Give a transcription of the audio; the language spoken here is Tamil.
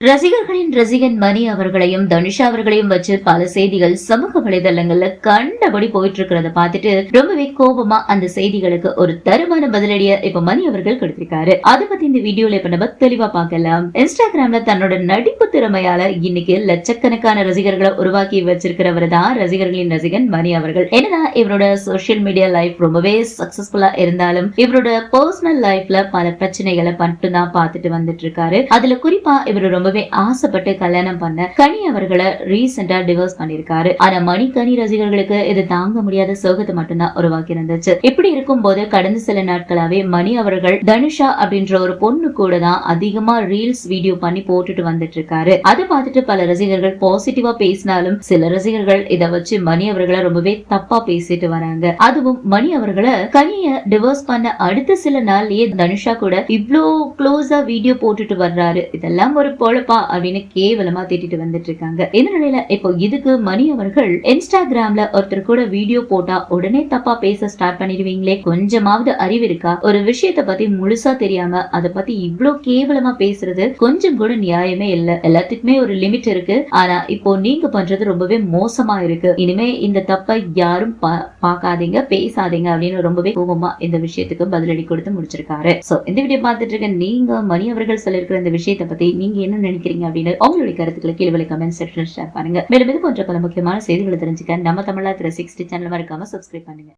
ரசிகர்களின் ரசிகன் மணி அவர்களையும் தனுஷா அவர்களையும் வச்சு பல செய்திகள் சமூக வலைதளங்கள்ல கண்டபடி போயிட்டு இருக்கிறத பார்த்துட்டு ரொம்பவே கோபமா அந்த செய்திகளுக்கு ஒரு தரமான பதிலடிய இப்ப மணி அவர்கள் கொடுத்திருக்காரு. அதை பத்தி இந்த வீடியோல இப்ப நம்ம தெளிவா பார்க்கலாம். இன்ஸ்டாகிராம்ல தன்னோட நடிப்பு திறமையால இன்னைக்கு லட்சக்கணக்கான ரசிகர்களை உருவாக்கி வச்சிருக்கிறவர் தான் ரசிகர்களின் ரசிகன் மணி அவர்கள். என்னதான் இவரோட சோசியல் மீடியா லைஃப் ரொம்பவே சக்சஸ்ஃபுல்லா இருந்தாலும் இவரோட பர்சனல் லைஃப்ல பல பிரச்சனைகளை மட்டும்தான் பார்த்துட்டு வந்துட்டு இருக்காரு அதுல குறிப்பா இவர் ரொம்பவே ஆசைப்பட்டு கல்யாணம் பண்ண கனி அவர்களை ரீசெண்டா டிவோர்ஸ் பண்ணிருக்காரு ஆனா மணி கனி ரசிகர்களுக்கு இது தாங்க முடியாத சோகத்தை மட்டும்தான் உருவாக்கி இருந்துச்சு இப்படி இருக்கும்போது கடந்த சில நாட்களாவே மணி அவர்கள் தனுஷா அப்படின்ற ஒரு பொண்ணு கூட தான் அதிகமா ரீல்ஸ் வீடியோ பண்ணி போட்டுட்டு வந்துட்டு இருக்காரு அதை பார்த்துட்டு பல ரசிகர்கள் பாசிட்டிவா பேசினாலும் சில ரசிகர்கள் இதை வச்சு மணி அவர்களை ரொம்பவே தப்பா பேசிட்டு வராங்க. அதுவும் மணி அவர்களை கனிய டிவோர்ஸ் பண்ண அடுத்த சில நாள்லயே தனுஷா கூட இவ்வளோ க்ளோஸா வீடியோ போட்டுட்டு வர்றாரு. இதெல்லாம் ஒரு பொழப்பா அப்படின்னு கேவலமா திட்டிட்டு வந்துட்டு இருக்காங்க இந்த நிலையில? இப்போ இதுக்கு மணி அவர்கள் இன்ஸ்டாகிராம்ல ஒருத்தர் கூட வீடியோ போட்டா உடனே தப்பா பேச ஸ்டார்ட் பண்ணிடுவீங்களே? கொஞ்சமாவது அறிவு இருக்கா? ஒரு விஷயத்த பத்தி முழுசா தெரியாம அதை பத்தி இவ்ளோ கேவலமா பேசுறது கொஞ்சம் கூட நியாயமே இல்ல. எல்லாத்துக்குமே ஒரு லிமிட் இருக்கு. ஆனா இப்போ நீங்க பண்றது ரொம்பவே மோசமா இருக்கு. இனிமே இந்த தப்பை யாரும் பா- பேசாதீங்க அப்படின்னு ரொம்பவே கோபமா இந்த விஷயத்துக்கு பதிலடி கொடுத்து முடிச்சிருக்காரு. சோ இந்த வீடியோ பார்த்துட்டு இருக்க நீங்க மணி அவர்கள் சொல்லிருக்கிற இந்த விஷயத்தை பத்தி நீங்க என்ன நினைக்கிறீங்க அப்படின்னு அவங்களுடைய கருத்துக்களை கீழே கமெண்ட் செக்ஷன் ஷேர் பண்ணுங்க. மேலும் இது போன்ற பல முக்கியமான செய்திகளை தெரிஞ்சுக்க நம்ம தமிழா திரு சிக்ஸ்டி சேனல் மறக்காம சப்ஸ்கிரைப் பண்ணுங்க.